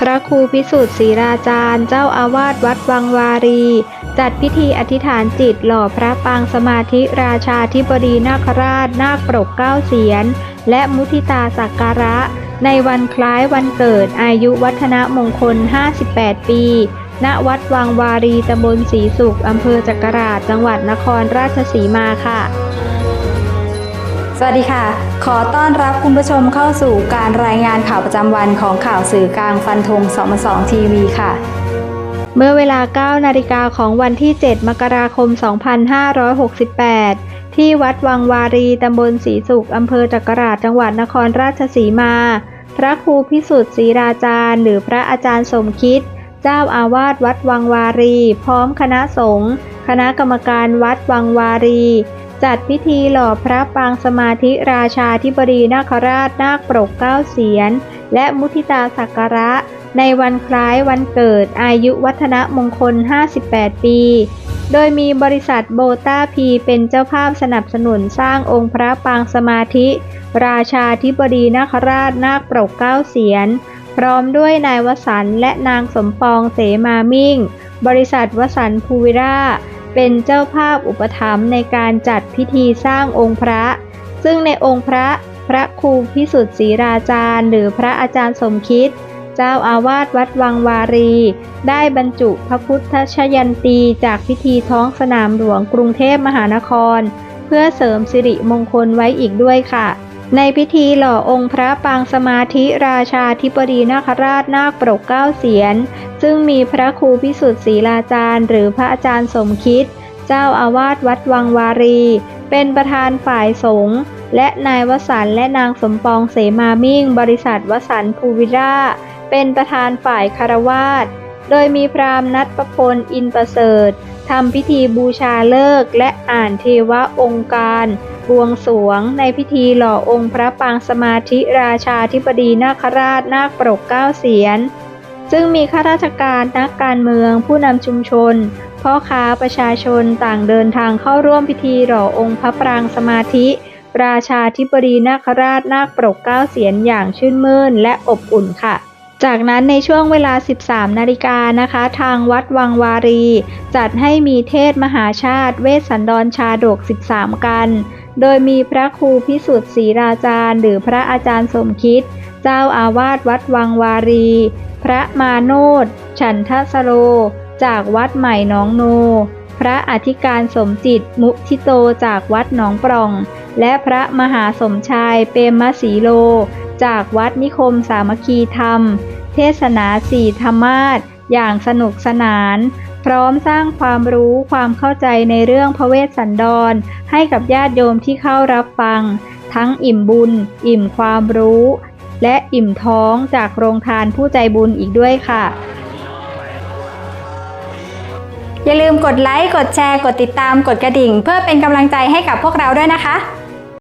พระครูพิสุทธิ์ศรีราจารย์ เจ้าอาวาสวัดวังวารี จัดพิธีอธิษฐานจิตหล่อพระปางสมาธิราชาธิบดีนาคราชนาคปรกเก้าเสียน และมุทิตาสักการะ ในวันคล้ายวันเกิดอายุวัฒนมงคล 58 ปี ณ วัดวังวารีตำบลศรีสุขอำเภอจักราชจังหวัดนครราชสีมาค่ะ สวัสดีค่ะ ขอต้อนรับคุณผู้ชมเข้าสู่การรายงานข่าวประจำวันของข่าวสื่อกลางฟันธง2 2ทีวีค่ะ เมื่อเวลา 9 นาฬิกาของวันที่ 7 มกราคม 2568 ที่วัดวังวารี ตำบลศรีสุข อำเภอจักราชจังหวัดนครราชสีมา พระครูพิสุทธิ์ศรีราจารย์ หรือพระอาจารย์สมคิด เจ้าอาวาสวัดวังวารี พร้อมคณะสงฆ์ คณะกรรมการวัดวังวารี จัดพิธีหล่อพระปางสมาธิราชาธิบดีนาคราชนาคปรกเก้าเสียน และมุทิตาสักการะ ในวันคล้ายวันเกิดอายุวัฒนมงคล 58 ปี โดยมีบริษัทโบต้าพีเป็นเจ้าภาพสนับสนุนสร้างองค์พระปางสมาธิ ราชาธิบดีนาคราชนาคปรกเก้าเสียน พร้อมด้วยนายวสันต์และนางสมปองเสมามิ่ง บริษัทวสันภูวิรา เป็นเจ้าภาพอุปถัมภ์ในการจัดพิธีสร้างองค์พระ ซึ่งในองค์พระพระครูพิสุทธิ์ศรีราจารย์ หรือพระอาจารย์สมคิด เจ้าอาวาสวัดวังวารี ได้บรรจุพระพุทธชยันตีจากพิธีท้องสนามหลวงกรุงเทพมหานคร เพื่อเสริมสิริมงคลไว้อีกด้วยค่ะ ในพิธีหล่อองค์พระปางสมาธิราชาธิบดีนาคราชนาคปรกเก้าเสียน ซึ่งมีพระครูพิสุทธิ์ศรีลาจารย์ หรือพระอาจารย์สมคิด เจ้าอาวาสวัดวังวารี เป็นประธานฝ่ายสงฆ์และนายวสันและนางสมปองเสมามิ่ง บริษัทวสันภูวิราเป็นประธานฝ่ายคารวาสโดยมีพราหมณ์นัดประพลอินประเสริฐ ทำพิธีบูชาเลิกและอ่านเทวะองค์การ บวงสรวงในพิธีหล่อองค์พระปางสมาธิราชาธิบดีนาคราชนาคปรกเก้าเสียน ซึ่งมีข้าราชการนักการเมืองผู้นำชุมชนพ่อค้าประชาชนต่างเดินทางเข้าร่วมพิธีหล่อองค์พระปรางสมาธิ ราชาธิบดีนาคราชนาคปรกเก้าเสียนอย่างชื่นมื่นและอบอุ่นค่ะ จากนั้นในช่วงเวลา 13 นาฬิกานะคะ ทางวัดวังวารี จัดให้มีเทศมหาชาติ เวสสันดรชาดก 13 กัน โดยมีพระครูพิสุทธิ์ศรีราจารย์ หรือพระอาจารย์สมคิด เจ้าอาวาสวัดวังวารี พระมาโนดฉันทสโร จากวัดใหม่หนองโน พระอธิการสมจิตมุทิโตจากวัดหนองปล่อง และพระมหาสมชายเปรมสีโล จากวัดนิคมสามัคคีธรรม เทศนาสี่ธรรมาสอย่างสนุกสนาน พร้อมสร้างความรู้ความเข้าใจในเรื่องพระเวสสันดร ให้กับญาติโยมที่เข้ารับฟัง ทั้งอิ่มบุญ อิ่มความรู้ และอิ่มท้องจากโรงทานผู้ใจบุญอีกด้วยค่ะ อย่าลืมกดไลค์ กดแชร์ กดติดตาม กดกระดิ่ง เพื่อเป็นกำลังใจให้กับพวกเราด้วยนะคะ